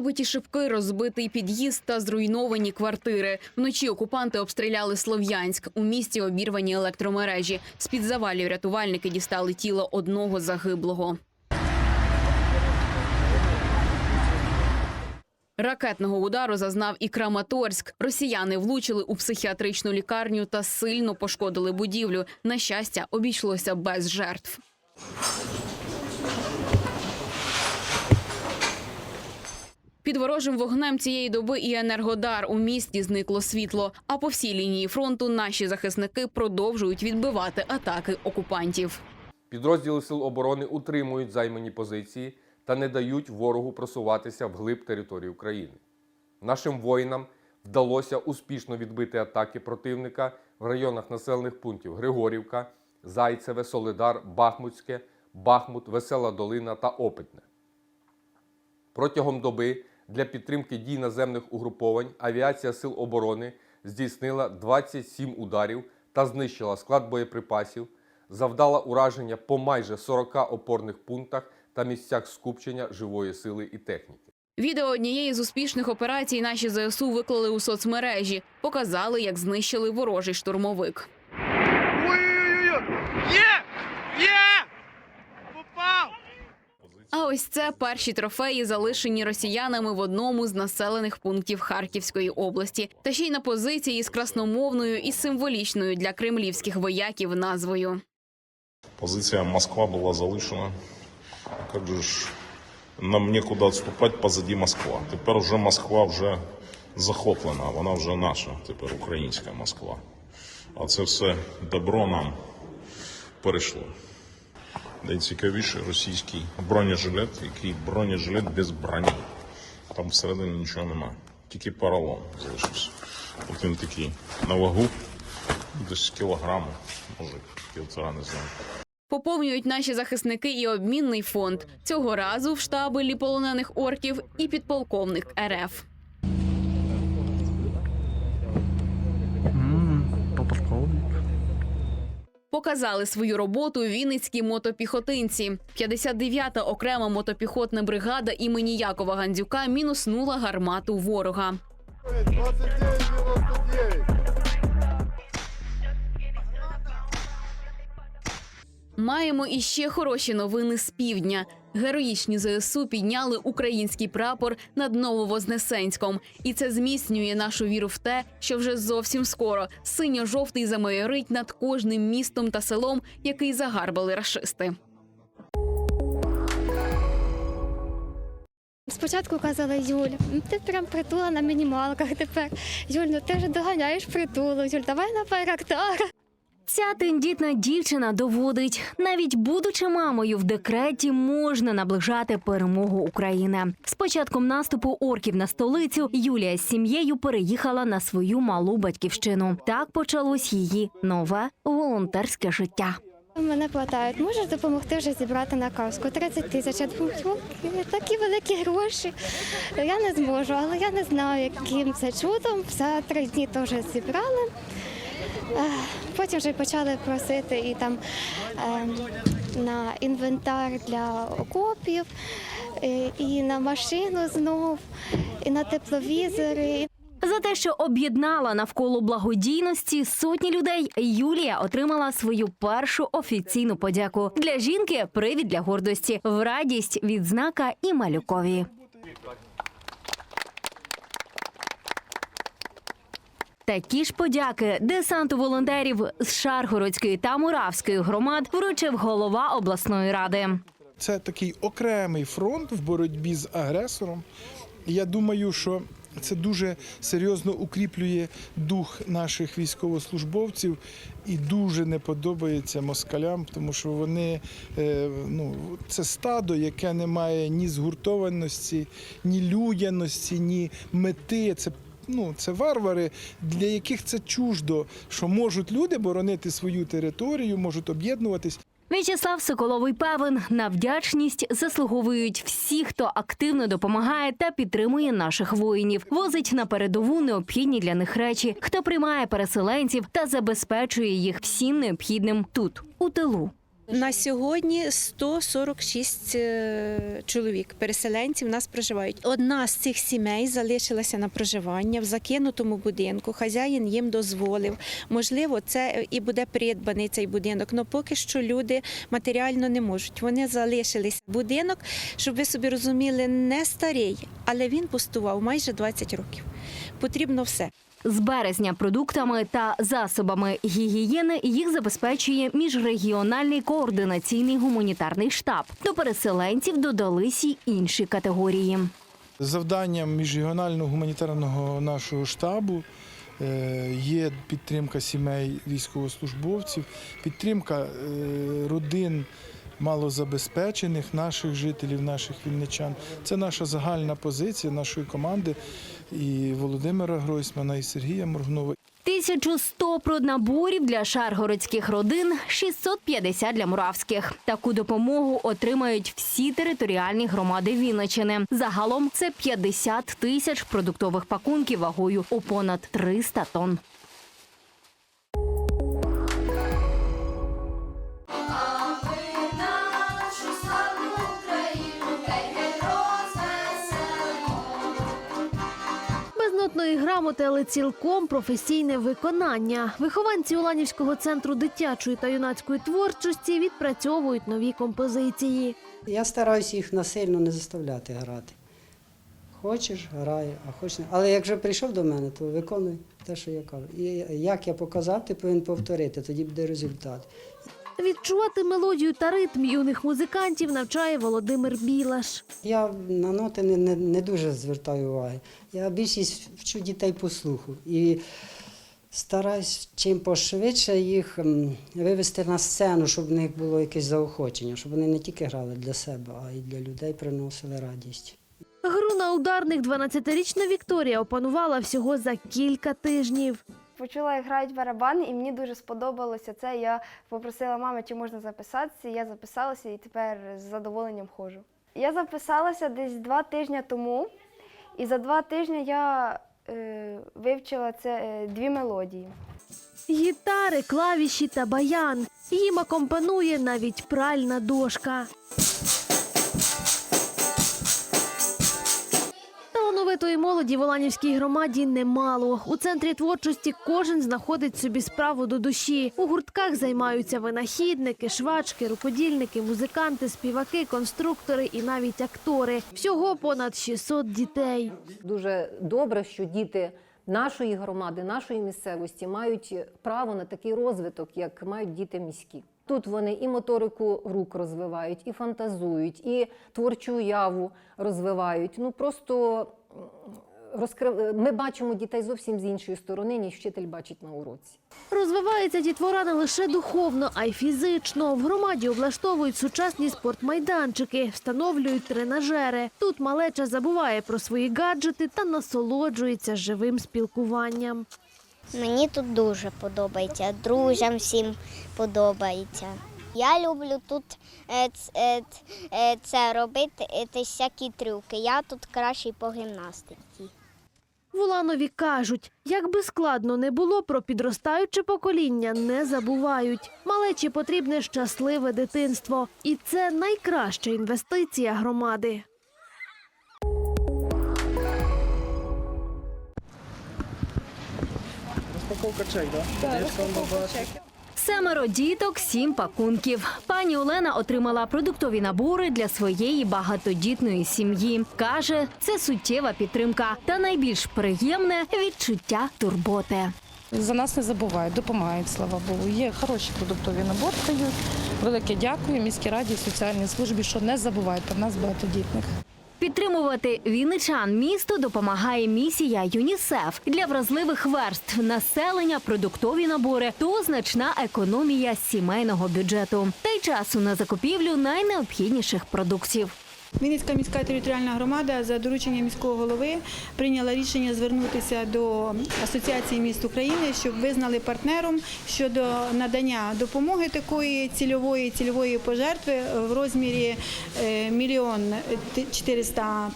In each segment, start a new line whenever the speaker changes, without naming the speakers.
Вибиті шибки, розбитий під'їзд та зруйновані квартири. Вночі окупанти обстріляли Слов'янськ. У місті обірвані електромережі. З під завалів рятувальники дістали тіло одного загиблого. Ракетного удару зазнав і Краматорськ. Росіяни влучили у психіатричну лікарню та сильно пошкодили будівлю. На щастя, обійшлося без жертв. Під ворожим вогнем цієї доби і енергодар у місті зникло світло. А по всій лінії фронту наші захисники продовжують відбивати атаки окупантів.
Підрозділи Сил оборони утримують займані позиції та не дають ворогу просуватися вглиб території України. Нашим воїнам вдалося успішно відбити атаки противника в районах населених пунктів Григорівка, Зайцеве, Солидар, Бахмутське, Бахмут, Весела Долина та Опитне. Протягом доби для підтримки дій наземних угруповань авіація Сил оборони здійснила 27 ударів та знищила склад боєприпасів, завдала ураження по майже 40 опорних пунктах та місцях скупчення живої сили і техніки.
Відео однієї з успішних операцій наші ЗСУ виклали у соцмережі. Показали, як знищили ворожий штурмовик.
Ой-ой-ой! Є! Є!
А ось це перші трофеї, залишені росіянами в одному з населених пунктів Харківської області, та ще й на позиції з красномовною і символічною для кремлівських вояків назвою.
Позиція Москва була залишена. Як же ж нам нікуди відступати позаді Москва. Тепер вже Москва вже захоплена, вона вже наша, тепер українська Москва. А це все добро нам перейшло. Найцікавіше російський бронежилет, який бронежилет без броні. Там всередині нічого нема. Тільки поролон залишився. От він такий на вагу десь кілограму, може півтора, не знаю.
Поповнюють наші захисники і обмінний фонд. Цього разу в штабелі полонених орків і підполковник РФ. Показали свою роботу вінницькі мотопіхотинці. 59-та окрема мотопіхотна бригада імені Якова Гандзюка мінуснула гармату ворога.
2999.
Маємо іще хороші новини з півдня. Героїчні ЗСУ підняли український прапор над Нововознесенськом, і це зміцнює нашу віру в те, що вже зовсім скоро синьо-жовтий замайорить над кожним містом та селом, який загарбали рашисти.
Спочатку казала Юль, «Ну, ти прям притула на мінімалках тепер. Юль, ну ти ж доганяєш притулу. Юль, давай на байрактар.
Ця тендітна дівчина доводить, навіть будучи мамою в декреті, можна наближати перемогу України. З початком наступу орків на столицю Юлія з сім'єю переїхала на свою малу батьківщину. Так почалось її нове волонтерське життя.
Мене питають, можеш допомогти вже зібрати на каску? 30 тисяч. Я думаю, такі великі гроші. Я не зможу, але я не знаю, яким це чудом. За три дні теж зібрали. Потім вже почали просити і там ем, на інвентар для окопів, е, і на машину знов, і на тепловізори.
За те, що об'єднала навколо благодійності сотні людей, Юлія отримала свою першу офіційну подяку. Для жінки привід для гордості, в радість відзнака і малюкові. Такі ж подяки десанту волонтерів з Шаргородської та Муравської громад вручив голова обласної ради.
Це такий окремий фронт в боротьбі з агресором. Я думаю, що це дуже серйозно укріплює дух наших військовослужбовців і дуже не подобається москалям, тому що вони е, ну, це стадо, яке не має ні згуртованості, ні людяності, ні мети. Це Ну, це варвари, для яких це чуждо, що можуть люди боронити свою територію, можуть об'єднуватись.
В'ячеслав Соколовий певен, на вдячність заслуговують всі, хто активно допомагає та підтримує наших воїнів, возить на передову необхідні для них речі, хто приймає переселенців та забезпечує їх всім необхідним тут, у тилу.
На сьогодні 146 е, чоловік, переселенців, у нас проживають. Одна з цих сімей залишилася на проживання в закинутому будинку. Хазяїн їм дозволив. Можливо, це і буде придбаний цей будинок. але поки що люди матеріально не можуть. Вони залишились. Будинок, щоб ви собі розуміли, не старий, але він пустував майже 20 років. Потрібно все.
З березня продуктами та засобами гігієни їх забезпечує міжрегіональний координаційний гуманітарний штаб. До переселенців додались й інші категорії.
Завданням міжрегіонального гуманітарного нашого штабу е, є підтримка сімей військовослужбовців, підтримка е, родин малозабезпечених наших жителів, наших вінничан. Це наша загальна позиція нашої команди і Володимира Гройсмана, і Сергія Моргнова.
1100 проднаборів для шаргородських родин, 650 для муравських. Таку допомогу отримають всі територіальні громади Вінничини. Загалом це 50 тисяч продуктових пакунків вагою у понад 300 тонн.
Без грамоти, але цілком професійне виконання. Вихованці Уланівського центру дитячої та юнацької творчості відпрацьовують нові композиції.
Я стараюся їх насильно не заставляти грати. Хочеш, грай, а хочеш не. Але як вже прийшов до мене, то виконуй те, що я кажу. І як я показав, ти повинен повторити, тоді буде результат.
Відчувати мелодію та ритм юних музикантів навчає Володимир Білаш.
Я на ноти не, не, не дуже звертаю уваги. Я більшість вчу дітей по слуху. І стараюсь чим пошвидше їх вивести на сцену, щоб в них було якесь заохочення, щоб вони не тільки грали для себе, а й для людей приносили радість.
Гру на ударних 12-річна Вікторія опанувала всього за кілька тижнів.
Почула, грають барабани, і мені дуже сподобалося це. Я попросила мами, чи можна записатися. Я записалася і тепер з задоволенням ходжу. Я записалася десь два тижні тому, і за два тижні я е, вивчила це е, дві мелодії.
Гітари, клавіші та баян. Їм акомпанує навіть пральна дошка. Талановитої молоді в Оланівській громаді немало. У центрі творчості кожен знаходить собі справу до душі. У гуртках займаються винахідники, швачки, рукодільники, музиканти, співаки, конструктори і навіть актори. Всього понад 600 дітей.
Дуже добре, що діти нашої громади, нашої місцевості мають право на такий розвиток, як мають діти міські. Тут вони і моторику рук розвивають, і фантазують, і творчу уяву розвивають. Ну просто розкрив... ми бачимо дітей зовсім з іншої сторони, ніж вчитель бачить на уроці.
Розвивається дітвора не лише духовно, а й фізично. В громаді облаштовують сучасні спортмайданчики, встановлюють тренажери. Тут малеча забуває про свої гаджети та насолоджується живим спілкуванням.
Мені тут дуже подобається, друзям всім подобається. Я люблю тут е, е, е, це робити, е, те всякі трюки. Я тут кращий по гімнастиці.
В Уланові кажуть, як би складно не було, про підростаюче покоління не забувають. Малечі потрібне щасливе дитинство. І це найкраща інвестиція громади.
Семеро діток, сім пакунків. Пані Олена отримала продуктові набори для своєї багатодітної сім'ї. Каже, це суттєва підтримка та найбільш приємне відчуття турботи.
За нас не забувають, допомагають, слава Богу. Є хороші продуктові набори. Велике дякую міській раді і соціальній службі, що не забувають про нас багатодітних.
Підтримувати вінничан місто допомагає місія ЮНІСЕФ для вразливих верств населення, продуктові набори то значна економія сімейного бюджету та й часу на закупівлю найнеобхідніших продуктів.
Вінницька міська територіальна громада за дорученням міського голови прийняла рішення звернутися до Асоціації міст України, щоб визнали партнером щодо надання допомоги такої цільової цільової пожертви в розмірі е, мільйон чотириста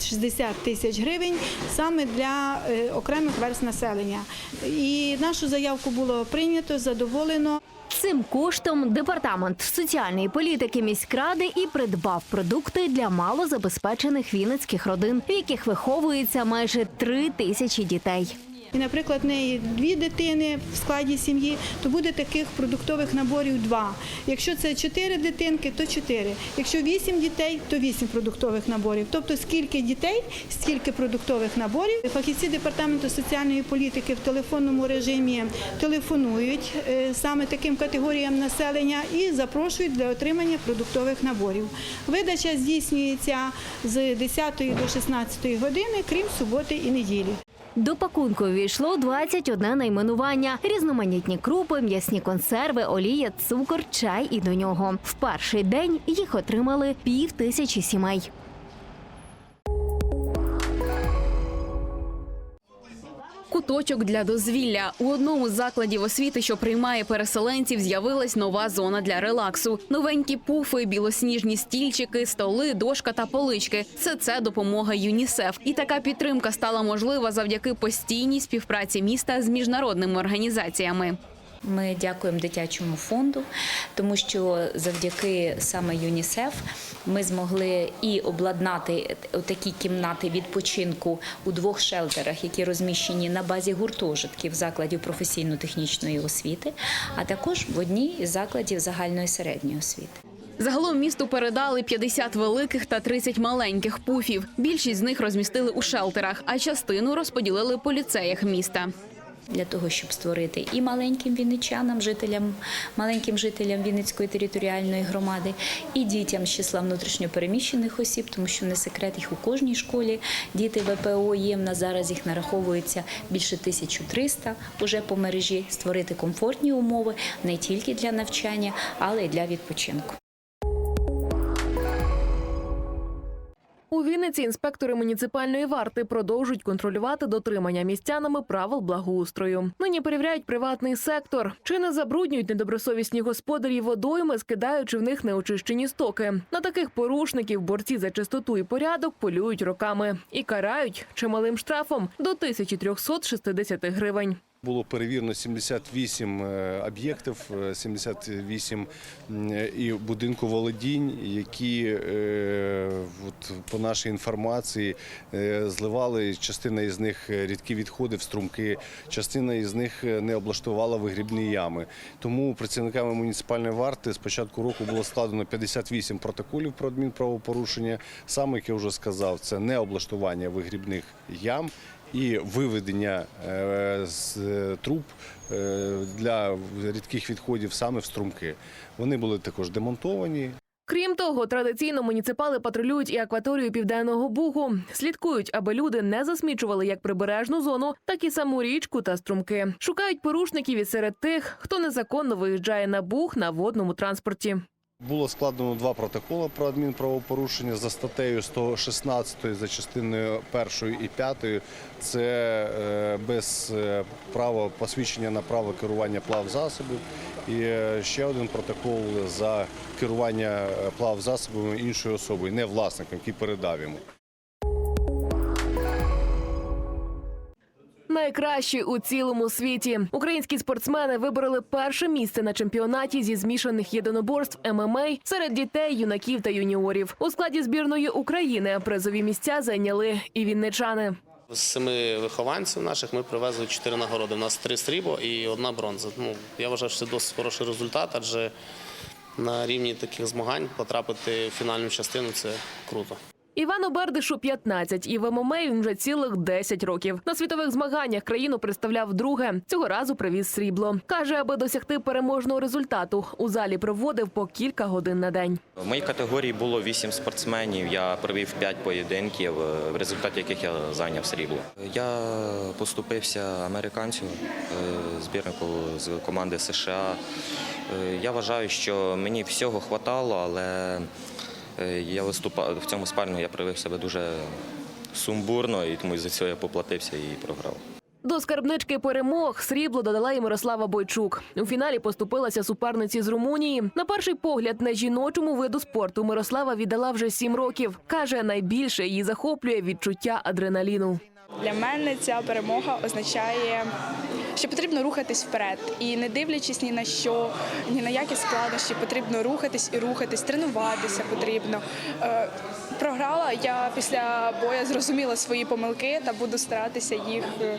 60 тисяч гривень саме для е, окремих верст населення. І нашу заявку було прийнято, задоволено.
Цим коштом департамент соціальної політики міськради і придбав продукти для малозабезпечених вінницьких родин, в яких виховується майже три тисячі дітей.
І, наприклад, неї дві дитини в складі сім'ї, то буде таких продуктових наборів два. Якщо це чотири дитинки, то чотири. Якщо вісім дітей, то вісім продуктових наборів. Тобто скільки дітей, стільки продуктових наборів. Фахівці департаменту соціальної політики в телефонному режимі телефонують е, саме таким категоріям населення і запрошують для отримання продуктових наборів. Видача здійснюється з 10 до 16 години, крім суботи і неділі.
До пакунку ввійшло 21 найменування, різноманітні крупи, м'ясні консерви, олія, цукор, чай і до нього. В перший день їх отримали пів тисячі сімей.
Куточок для дозвілля у одному з закладів освіти, що приймає переселенців, з'явилась нова зона для релаксу. Новенькі пуфи, білосніжні стільчики, столи, дошка та полички. Все це допомога ЮНІСЕФ. І така підтримка стала можлива завдяки постійній співпраці міста з міжнародними організаціями.
Ми дякуємо дитячому фонду, тому що завдяки саме ЮНІСЕФ ми змогли і обладнати такі кімнати відпочинку у двох шелтерах, які розміщені на базі гуртожитків закладів професійно-технічної освіти, а також в одній із закладів загальної середньої освіти.
Загалом місту передали 50 великих та 30 маленьких пуфів. Більшість з них розмістили у шелтерах, а частину розподілили по ліцеях міста.
Для того, щоб створити і маленьким вінничанам, жителям, маленьким жителям Вінницької територіальної громади, і дітям з числа внутрішньопереміщених осіб, тому що не секрет їх у кожній школі. Діти ВПО є. В нас зараз їх нараховується більше 1300 уже по мережі. Створити комфортні умови не тільки для навчання, але й для відпочинку.
У Вінниці інспектори муніципальної варти продовжують контролювати дотримання містянами правил благоустрою. Нині перевіряють приватний сектор. Чи не забруднюють недобросовісні господарі водойми, скидаючи в них неочищені стоки. На таких порушників борці за чистоту і порядок полюють роками і карають чималим штрафом до 1360 гривень.
Було перевірено 78 е, об'єктів, е, 78 і будинку володінь, які е, от, по нашій інформації е, зливали частина із них е, рідкі відходи в струмки, частина із них е, не облаштувала вигрібні ями. Тому працівниками муніципальної варти з початку року було складено 58 протоколів про адмінправопорушення. Саме як я вже сказав, це не облаштування вигрібних ям і виведення е, з е, труб е, для рідких відходів саме в струмки. Вони були також демонтовані.
Крім того, традиційно муніципали патрулюють і акваторію південного бугу. Слідкують, аби люди не засмічували як прибережну зону, так і саму річку та струмки. Шукають порушників і серед тих, хто незаконно виїжджає на буг на водному транспорті.
Було складено два протоколи про адмінправопорушення за статтею 116 за частиною 1 і 5. Це е, без е, права посвідчення на право керування плавзасобів. І е, ще один протокол за керування плав плавзасобами іншою особою, не власником, який передав йому.
Найкращі у цілому світі українські спортсмени вибороли перше місце на чемпіонаті зі змішаних єдиноборств ММА серед дітей, юнаків та юніорів. У складі збірної України призові місця зайняли і вінничани.
З семи вихованців наших ми привезли чотири нагороди. У нас три срібло і одна бронза. Ну, я вважаю, що це досить хороший результат, адже на рівні таких змагань потрапити в фінальну частину це круто.
Івану Бердишу 15, і в ММА він вже цілих 10 років. На світових змаганнях країну представляв друге. Цього разу привіз срібло. Каже, аби досягти переможного результату, у залі проводив по кілька годин на день.
В моїй категорії було вісім спортсменів. Я провів п'ять поєдинків, е, в результаті яких я зайняв срібло. Я поступився американцю, е, збірнику з команди США. Е, Я вважаю, що мені всього хватало, але я виступав в цьому спальному, я проявив себе дуже сумбурно, і тому за цього я поплатився і програв.
До скарбнички перемог срібло додала і Мирослава Бойчук. У фіналі поступилася суперниці з Румунії. На перший погляд на жіночому виду спорту Мирослава віддала вже сім років. каже, найбільше її захоплює відчуття адреналіну.
Для мене ця перемога означає, що потрібно рухатись вперед. І не дивлячись ні на що, ні на які складнощі, потрібно рухатись і рухатись, тренуватися потрібно. Е, Програла я після бою зрозуміла свої помилки та буду старатися їх е,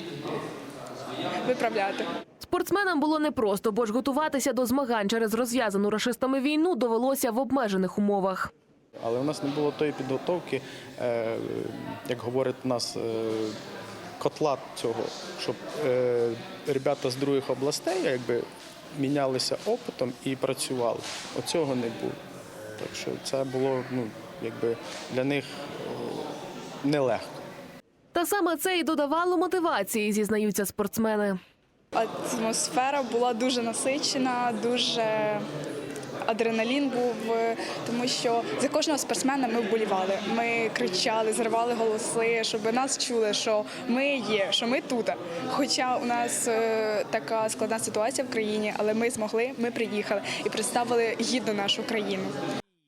виправляти.
Спортсменам було непросто, бо ж готуватися до змагань через розв'язану рашистами війну довелося в обмежених умовах.
Але у нас не було тої підготовки, е, як говорить у нас, котла цього, щоб е, ребята з других областей якби мінялися опитом і працювали. Оцього не було. Так що це було ну, якби для них е, нелегко.
Та саме це і додавало мотивації, зізнаються спортсмени.
Атмосфера була дуже насичена, дуже адреналін був, е, тому що за кожного спортсмена ми вболівали. Ми кричали, зривали голоси, щоб нас чули, що ми є, що ми тут. Хоча у нас е, така складна ситуація в країні, але ми змогли, ми приїхали і представили гідно нашу країну.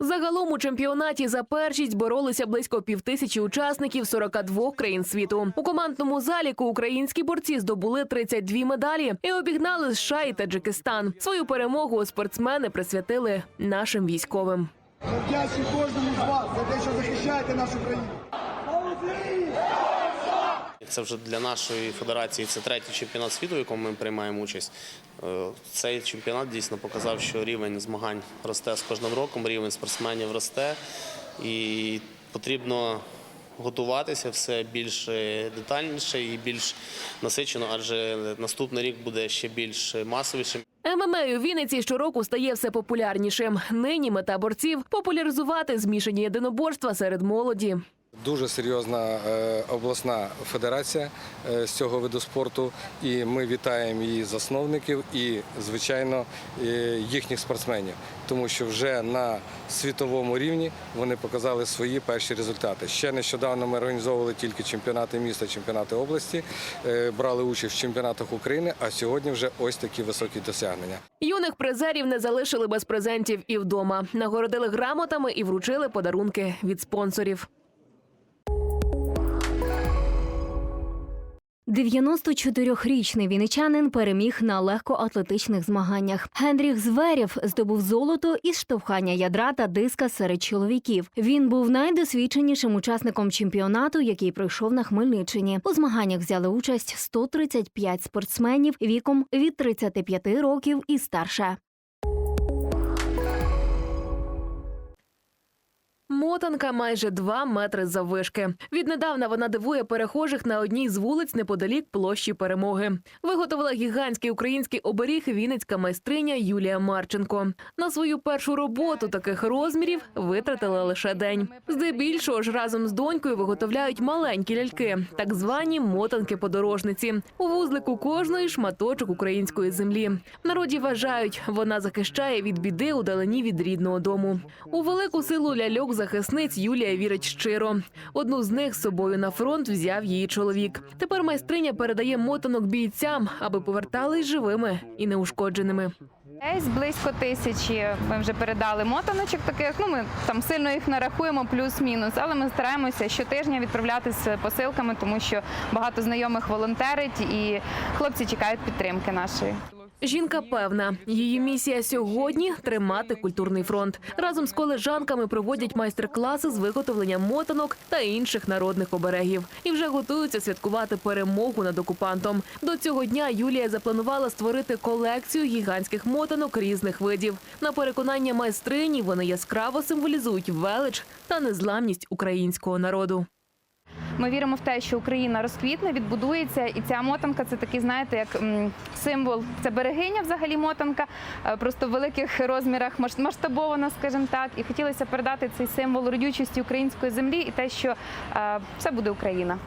Загалом у чемпіонаті за першість боролися близько півтисячі учасників 42 країн світу. У командному заліку українські борці здобули 32 медалі і обігнали США і Таджикистан. Свою перемогу спортсмени присвятили нашим військовим.
Ми кожному з вас за те, що захищаєте нашу країну.
Це вже для нашої федерації це третій чемпіонат світу, в якому ми приймаємо участь. Е, Цей чемпіонат дійсно показав, що рівень змагань росте з кожним роком, рівень спортсменів росте, і потрібно готуватися все більш детальніше і більш насичено, адже наступний рік буде ще більш масовішим.
ММА у Вінниці щороку стає все популярнішим. Нині мета борців популяризувати змішані єдиноборства серед молоді.
Дуже серйозна е, обласна федерація е, з цього виду спорту, і ми вітаємо її засновників і, звичайно, їхніх спортсменів, тому що вже на світовому рівні вони показали свої перші результати. Ще нещодавно ми організовували тільки чемпіонати міста, чемпіонати області, е, брали участь в чемпіонатах України, а сьогодні вже ось такі високі досягнення.
Юних призерів не залишили без презентів і вдома. Нагородили грамотами і вручили подарунки від спонсорів.
94-річний вінничанин переміг на легкоатлетичних змаганнях. Генріх Зверєв здобув золото із штовхання ядра та диска серед чоловіків. Він був найдосвідченішим учасником чемпіонату, який пройшов на Хмельниччині. У змаганнях взяли участь 135 спортсменів віком від 35 років і старше.
Мотанка майже 2 метри заввишки. Віднедавна вона дивує перехожих на одній з вулиць неподалік площі перемоги. Виготовила гігантський український оберіг вінницька майстриня Юлія Марченко. На свою першу роботу таких розмірів витратила лише день. Здебільшого ж разом з донькою виготовляють маленькі ляльки, так звані мотанки-подорожниці. У вузлику кожної шматочок української землі. Народі вважають, вона захищає від біди удалені від рідного дому. У велику силу ляльок захисниць Юлія вірить щиро. Одну з них з собою на фронт взяв її чоловік. Тепер майстриня передає мотанок бійцям, аби повертались живими і неушкодженими.
Десь близько тисячі ми вже передали мотаночок таких. Ну ми там сильно їх не рахуємо, плюс-мінус. Але ми стараємося щотижня відправляти з посилками, тому що багато знайомих волонтерить і хлопці чекають підтримки нашої.
Жінка певна, її місія сьогодні тримати культурний фронт. Разом з колежанками проводять майстер-класи з виготовлення мотанок та інших народних оберегів. І вже готуються святкувати перемогу над окупантом. До цього дня Юлія запланувала створити колекцію гігантських мотанок різних видів. На переконання майстрині вони яскраво символізують велич та незламність українського народу.
Ми віримо в те, що Україна розквітне, відбудується, і ця мотанка це такий, знаєте, як символ. Це берегиня, взагалі мотанка, е, просто в великих розмірах масштабована, скажімо так. І хотілося передати цей символ родючості української землі і те, що все буде Україна.